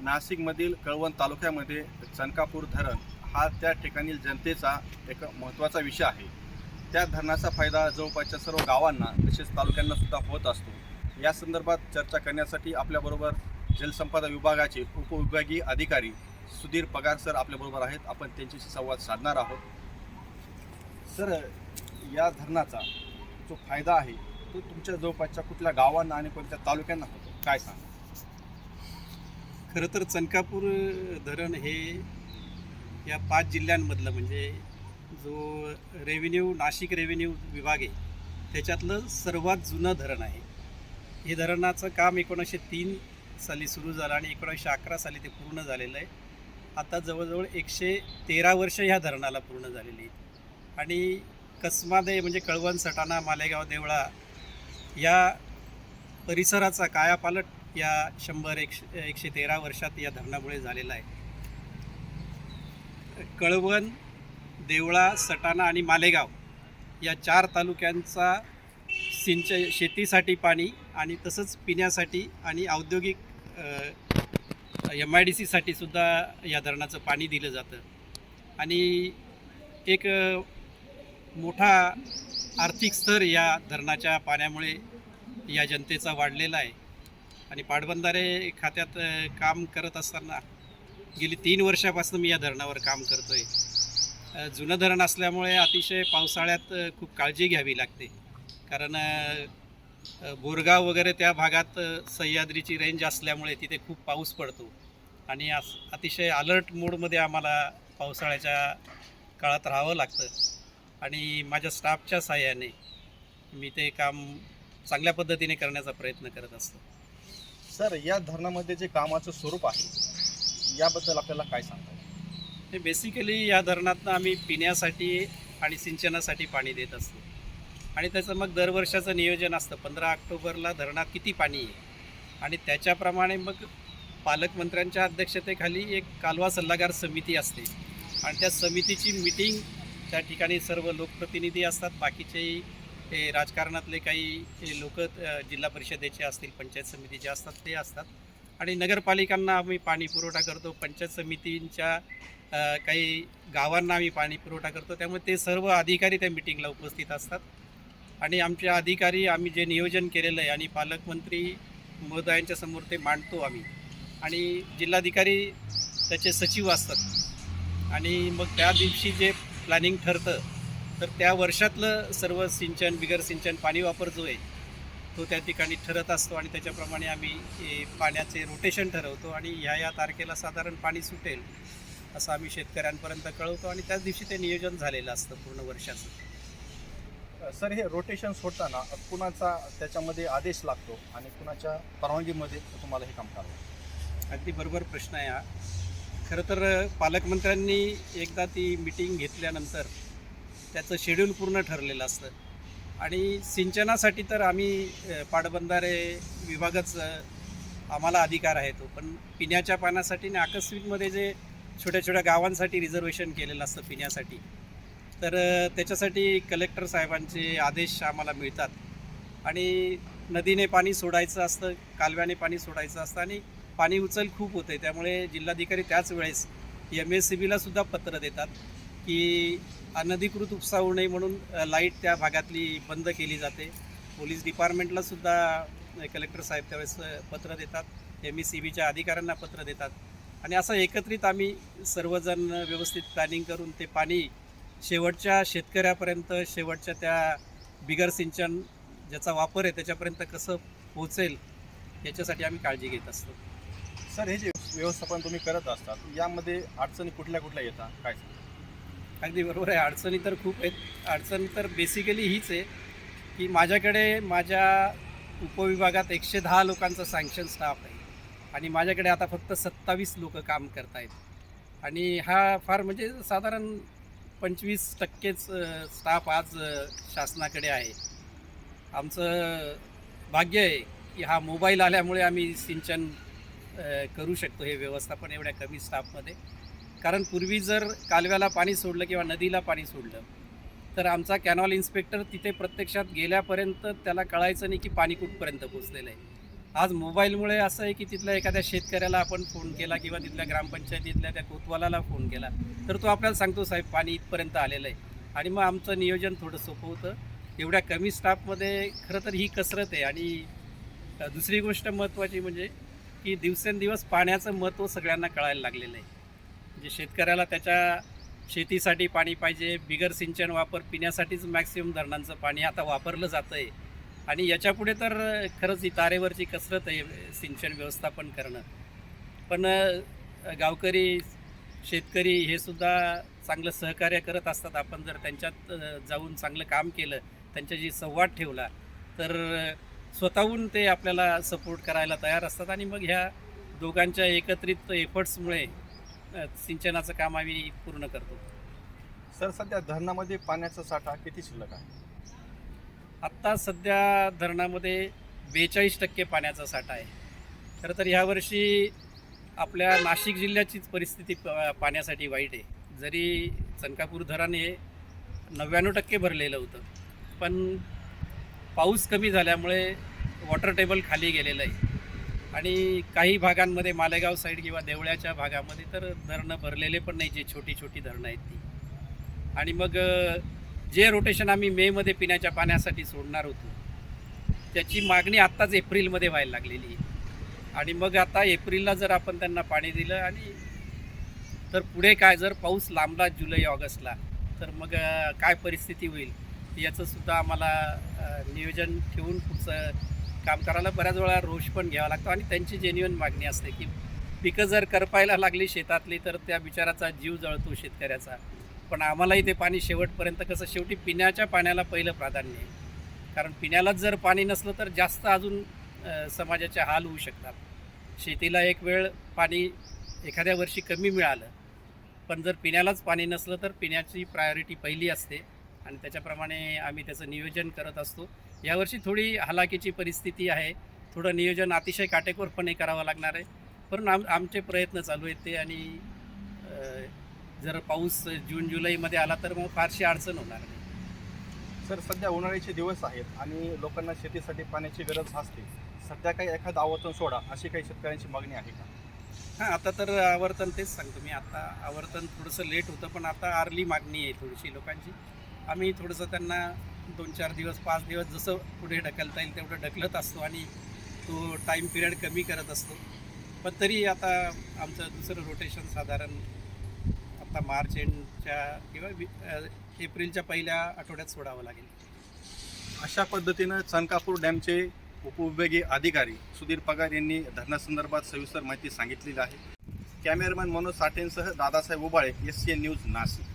नाशिकमधील कळवण तालुक्यामध्ये चनकापूर धरण हा त्या ठिकाणील जनतेचा एक महत्त्वाचा विषय आहे. त्या धरणाचा फायदा जवळपासच्या सर्व गावांना तसेच तालुक्यांना सुद्धा होत असतो. या संदर्भात चर्चा करण्यासाठी आपल्याबरोबर जलसंपदा विभागाचे उपविभागीय अधिकारी सुधीर पगार सर आपल्याबरोबर आहेत. आपण त्यांच्याशी संवाद साधणार आहोत. सर या धरणाचा जो फायदा आहे तो तुमच्या जवळपासच्या कुठल्या गावांना आणि कोणत्या तालुक्यांना होतो? काय सांगा खरं तर चनकापूर धरण हे या पाच जिल्ह्यांमधलं म्हणजे जो रेव्हेन्यू नाशिक रेव्हेन्यू विभाग आहे त्याच्यातलं सर्वात जुनं धरण आहे. हे धरणाचं काम एकोणीसशे तीन साली सुरू झालं आणि एकोणीसशे अकरा साली ते पूर्ण झालेलं आहे. आता जवळजवळ एकशे तेरा वर्ष ह्या धरणाला पूर्ण झालेली आहेत. आणि कसमादे म्हणजे कळवण सटाणा मालेगाव देवळा या परिसराचा कायापालट या शंभर एकशे एकशे तेरा वर्षात या धरणामुळे झालेला आहे. कळवण देवळा सटाणा आणि मालेगाव या चार तालुक्यांचा सिंच शेतीसाठी पाणी आणि तसंच पिण्यासाठी आणि औद्योगिक एम आय डी सीसाठी सुद्धा या धरणाचं पाणी दिलं जातं. आणि एक मोठा आर्थिक स्तर या धरणाच्या पाण्यामुळे या जनतेचा वाढलेला आहे. आणि पाटबंधारे खात्यात काम करत असताना गेली तीन वर्षापासून मी या धरणावर काम करतो आहे जुनं धरण असल्यामुळे अतिशय पावसाळ्यात खूप काळजी घ्यावी लागते. कारण बोरगाव वगैरे त्या भागात सह्याद्रीची रेंज असल्यामुळे तिथे खूप पाऊस पडतो. आणि अस अतिशय अलर्ट मोडमध्ये आम्हाला पावसाळ्याच्या काळात राहावं लागतं. आणि माझ्या स्टाफच्या सहाय्याने मी ते काम चांगल्या पद्धतीने करण्याचा प्रयत्न करत असतो. सर या धरणामध्ये जे कामाचं स्वरूप आहे याबद्दल आपल्याला काय सांगता येईल? हे बेसिकली या धरणातनं आम्ही पिण्यासाठी आणि सिंचनासाठी पाणी देत असतो. आणि त्याचं मग दरवर्षाचं नियोजन असतं. पंधरा ऑक्टोबरला धरणात किती पाणी आहे आणि त्याच्याप्रमाणे मग पालकमंत्र्यांच्या अध्यक्षतेखाली एक कालवा सल्लागार समिती असते. आणि त्या समितीची मिटिंग त्या ठिकाणी सर्व लोकप्रतिनिधी असतात. बाकीचेही हे राजकारणातले काही लोक जिल्हा परिषदेचे असतील पंचायत समितीचे असतात ते असतात. आणि नगरपालिकांना आम्ही पाणी पुरवठा करतो. पंचायत समितींच्या काही गावांना आम्ही पाणी पुरवठा करतो. त्यामुळे ते सर्व अधिकारी त्या मिटिंगला उपस्थित असतात. आणि आमचे अधिकारी आम्ही जे नियोजन केलेलं आहे आणि पालकमंत्री महोदयांच्या समोर ते मांडतो आम्ही. आणि जिल्हाधिकारी त्याचे सचिव असतात. आणि मग त्या दिवशी जे प्लॅनिंग ठरतं तर त्या वर्षातलं सर्व सिंचन बिगर सिंचन पाणी वापर जो आहे तो त्या ठिकाणी ठरत असतो आणि त्याच्याप्रमाणे आम्ही पाण्याचे रोटेशन ठरवतो आणि ह्या या तारखेला साधारण पाणी सुटेल असं आम्ही शेतकऱ्यांपर्यंत कळवतो आणि त्याच दिवशी ते नियोजन झालेलं असतं पूर्ण वर्षाचं. सर हे रोटेशन सोडताना कुणाचा त्याच्यामध्ये आदेश लागतो आणि कुणाच्या परवानगीमध्ये तुम्हाला हे काम करावं अगदी बरोबर प्रश्न आहे हा. खरं तर पालकमंत्र्यांनी एकदा ती मिटिंग घेतल्यानंतर त्याचं शेड्यूल पूर्ण ठरलेलं असतं. आणि सिंचनासाठी तर आम्ही पाटबंधारे विभागच आम्हाला अधिकार आहे तो. पण पिण्याच्या पाण्यासाठी आणि आकस्मिकमध्ये जे छोट्या छोट्या गावांसाठी रिझर्वेशन केलेलं असतं पिण्यासाठी तर त्याच्यासाठी कलेक्टर साहेबांचे आदेश आम्हाला मिळतात. आणि नदीने पाणी सोडायचं असतं कालव्याने पाणी सोडायचं असतं आणि पाणी उचल खूप होते त्यामुळे जिल्हाधिकारी त्याच वेळेस एम एस सी बीलासुद्धा पत्र देतात. की अनधिकृत उपसा होऊ नये म्हणून लाइट त्या भागातली बंद केली जाते. पोलीस डिपार्टमेंटला सुद्धा कलेक्टर साहेब त्यावेळेस पत्र देतात. एम ई सी बीच्या अधिकाऱ्यांना पत्र देतात. आणि असं एकत्रित आम्ही सर्वजण व्यवस्थित प्लॅनिंग करून ते पाणी शेवटच्या शेतकऱ्यापर्यंत शेवटच्या त्या बिगर सिंचन ज्याचा वापर आहे त्याच्यापर्यंत कसं पोहोचेल याच्यासाठी आम्ही काळजी घेत असतो. सर हे जे व्यवस्थापन तुम्ही करत असतात यामध्ये अडचणी कुठल्या कुठल्या येतात? काय सांगा? अगदी बरोबर आहे. अडचणी तर खूप आहेत. अडचण तर बेसिकली हीच आहे की माझ्याकडे माझ्या उपविभागात एकशे दहा लोकांचा सँक्शन स्टाफ आहे. आणि माझ्याकडे आता फक्त सत्तावीस लोक काम करत आहेत आणि हा फार म्हणजे साधारण पंचवीस टक्केच स्टाफ आज शासनाकडे आहे. आमचं भाग्य आहे की हा मोबाईल आल्यामुळे आम्ही सिंचन करू शकतो हे व्यवस्थापन एवढ्या कमी स्टाफमध्ये कारण पूर्वी जर कालव्याला पाणी सोडलं किंवा नदीला पाणी सोडलं तर आमचा कॅनॉल इन्स्पेक्टर तिथे प्रत्यक्षात गेल्यापर्यंत त्याला कळायचं नाही की पाणी कुठपर्यंत पोचलेलं आहे. आज मोबाईलमुळे असं आहे की तिथल्या एखाद्या शेतकऱ्याला आपण फोन केला किंवा तिथल्या ग्रामपंचायतीतल्या त्या कोतवालाला फोन केला तर तो आपल्याला सांगतो साहेब पाणी इथपर्यंत आलेलं आहे. आणि मग आमचं नियोजन थोडं सोपं होतं. एवढ्या कमी स्टाफमध्ये खरं तर ही कसरत आहे. आणि दुसरी गोष्ट महत्त्वाची म्हणजे की दिवसेंदिवस पाण्याचं महत्त्व सगळ्यांना कळायला लागलेलं आहे. म्हणजे शेतकऱ्याला त्याच्या शेतीसाठी पाणी पाहिजे बिगर सिंचन वापर पिण्यासाठीच मॅक्सिमम धरणांचं पाणी आता वापरलं जातं आहे आणि याच्यापुढे तर खरंच ही तारेवरची कसरत आहे सिंचन व्यवस्थापन करणं. पण गावकरी शेतकरी हे सुद्धा चांगलं सहकार्य करत असतात. आपण जर त्यांच्यात जाऊन चांगलं काम केलं त्यांच्याशी संवाद ठेवला तर स्वतःहून ते आपल्याला सपोर्ट करायला तयार असतात. आणि मग ह्या दोघांच्या एकत्रित एफर्ट्समुळे सिंचनाचं काम आम्ही पूर्ण करतो. सर सध्या धरणामध्ये पाण्याचा साठा किती शिल्लक आहे? आत्ता सध्या धरणामध्ये बेचाळीस टक्के पाण्याचा साठा आहे. खरं तर ह्यावर्षी आपल्या नाशिक जिल्ह्याचीच परिस्थिती पाण्यासाठी वाईट आहे. जरी चनकापूर धरण हे नव्याण्णव टक्के भरलेलं होतं पण पाऊस कमी झाल्यामुळे वॉटर टेबल खाली गेलेलं आहे. आणि काही भागांमध्ये मालेगाव साईड किंवा देवळ्याच्या भागामध्ये तर धरणं भरलेले पण नाही जे छोटी छोटी धरणं आहेत ती. आणि मग जे रोटेशन आम्ही मेमध्ये पिण्याच्या पाण्यासाठी सोडणार होतो त्याची मागणी आत्ताच एप्रिलमध्ये व्हायला लागलेली आहे. आणि मग आता एप्रिलला जर आपण त्यांना पाणी दिलं आणि तर पुढे काय जर पाऊस लांबला जुलै ऑगस्टला तर मग काय परिस्थिती होईल याचंसुद्धा आम्हाला नियोजन ठेवून पुढचं काम करायला बऱ्याच वेळा रोष पण घ्यावा लागतो आणि त्यांची जेन्युअन मागणी असते की पिकं जर करपायला लागली शेतातली तर त्या बिचाराचा जीव जळतो शेतकऱ्याचा. पण आम्हालाही ते पाणी शेवटपर्यंत कसं शेवटी पिण्याच्या पाण्याला पहिलं प्राधान्य आहे. कारण पिण्यालाच जर पाणी नसलं तर जास्त अजून समाजाचे हाल होऊ शकतात. शेतीला एक वेळ पाणी एखाद्या वर्षी कमी मिळालं पण जर पिण्यालाच पाणी नसलं तर पिण्याची प्रायोरिटी पहिली असते. आणि त्याच्याप्रमाणे आम्ही त्याचं नियोजन करत असतो. यावर्षी थोडी हलाखीची परिस्थिती आहे. थोडं नियोजन अतिशय काटेकोरपणे करावं लागणार आहे. पण आम आमचे प्रयत्न चालू आहेत ते आणि जर पाऊस जून जुलैमध्ये आला तर मग फारशी अडचण होणार नाही. सर सध्या उन्हाळ्याचे दिवस आहेत आणि लोकांना शेतीसाठी पाण्याची गरज असते सध्या काही एखादं आवर्तन सोडा अशी काही शेतकऱ्यांची मागणी आहे का? हां आता तर आवर्तन तेच सांगतो मी. आता आवर्तन थोडंसं लेट होतं पण आता आर्ली मागणी आहे थोडीशी लोकांची. आम्ही थोडंसं त्यांना दोन चार दिवस पाच दिवस जसं पुढे ढकलता येईल तेवढं ढकलत असतो आणि तो टाईम पिरियड कमी करत असतो. पण तरी आता आमचं दुसरं रोटेशन साधारण आता मार्च एंडच्या किंवा एप्रिलच्या पहिल्या आठवड्यात सोडावं लागेल. अशा पद्धतीनं चनकापूर डॅमचे उपविभागीय अधिकारी सुधीर पगार यांनी धरणासंदर्भात सविस्तर माहिती सांगितलेली आहे. Cameraman Manoj साठेंसह Dadasaheb Ubale S C N news Nashik.